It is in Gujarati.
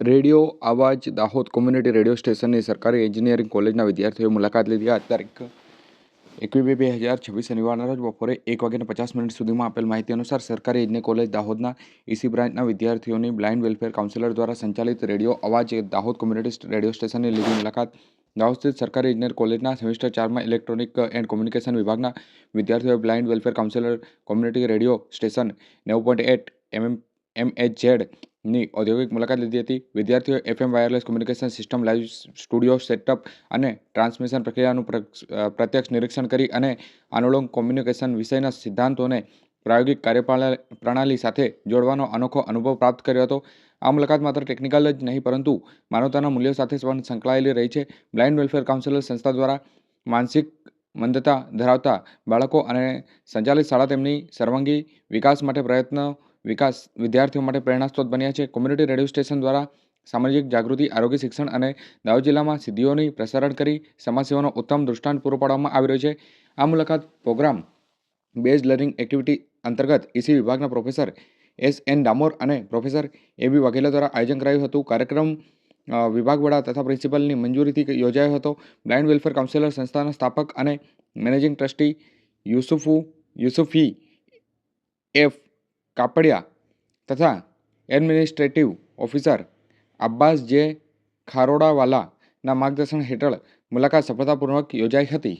રેડિયો અવાજ દાહોદ કોમ્યુનિટી રેડિયો સ્ટેશનની સરકારી એન્જિનિયરિંગ કોલેજના વિદ્યાર્થીઓએ મુલાકાત લીધી. આ તારીખ એકવીસ બે બે હજાર છવ્વીસ શનિવારના રોજ બપોરે એક વાગ્યાને પચાસ મિનિટ સુધીમાં આપેલ માહિતી અનુસાર સરકારી એન્જિનિયરિંગ કોલેજ દાહોદના ઈસી બ્રાન્ચના વિદ્યાર્થીઓની બ્લાઇન્ડ વેલફેર કાઉન્સિલર દ્વારા સંચાલિત રેડિયો અવાજ દાહોદ કોમ્યુનિટી રેડિયો સ્ટેશનની લીધી મુલાકાત. દાહોદ સ્થિત સરકારી એન્જિનિયર કોલેજના સેમિસ્ટર ચારમાં ઇલેક્ટ્રોનિક એન્ડ કોમ્યુનિકેશન વિભાગના વિદ્યાર્થીઓએ blind welfare councillor community radio station નેવું પોઈન્ટ એટ એમએમ એમએચઝેડ ની ઔદ્યોગિક મુલાકાત લીધી હતી. વિદ્યાર્થીઓએ FM wireless communication system live studio setup અને ટ્રાન્સમિશન પ્રક્રિયાનું પ્રત્યક્ષ નિરીક્ષણ કરી અને અનુલોમ કોમ્યુનિકેશન વિષયના સિદ્ધાંતોને પ્રાયોગિક કાર્યપ્રણા- પ્રણાલી સાથે જોડવાનો અનોખો અનુભવ પ્રાપ્ત કર્યો હતો. આ મુલાકાત માત્ર ટેકનિકલ જ નહીં, પરંતુ માનવતાના મૂલ્યો સાથે પણ સંકળાયેલી રહી છે. બ્લાઇન્ડ વેલફેર કાઉન્સિલર સંસ્થા દ્વારા માનસિક મંદતા ધરાવતા બાળકો અને સંચાલિત શાળા તેમની સર્વાંગી વિકાસ માટે પ્રયત્ન વિકાસ વિદ્યાર્થીઓ માટે પ્રેરણાસ્ત્રોત બન્યા છે. કોમ્યુનિટી રેડિયો સ્ટેશન દ્વારા સામાજિક જાગૃતિ, આરોગ્ય શિક્ષણ અને દાહોદ જિલ્લામાં સિદ્ધિઓની પ્રસારણ કરી સમાજસેવાનો ઉત્તમ દૃષ્ટાંત પૂરો પાડવામાં આવી રહ્યો છે. આ મુલાકાત પ્રોગ્રામ બેઝ લર્નિંગ એક્ટિવિટી અંતર્ગત ઈસી વિભાગના પ્રોફેસર એસ એન ડામોર અને પ્રોફેસર એ બી વાઘેલા દ્વારા આયોજન કરાયું હતું. કાર્યક્રમ વિભાગ વડા તથા પ્રિન્સિપલની મંજૂરીથી યોજાયો હતો. બ્લાઇન્ડ વેલફેર કાઉન્સિલર સંસ્થાના સ્થાપક અને managing trustee Yusufu, Yusufi F Kapadia તથા એડમિનિસ્ટ્રેટિવ ઓફિસર અબ્બાસ જે ખારોડાવાલાના માર્ગદર્શન હેઠળ મુલાકાત સફળતાપૂર્વક યોજાઈ હતી.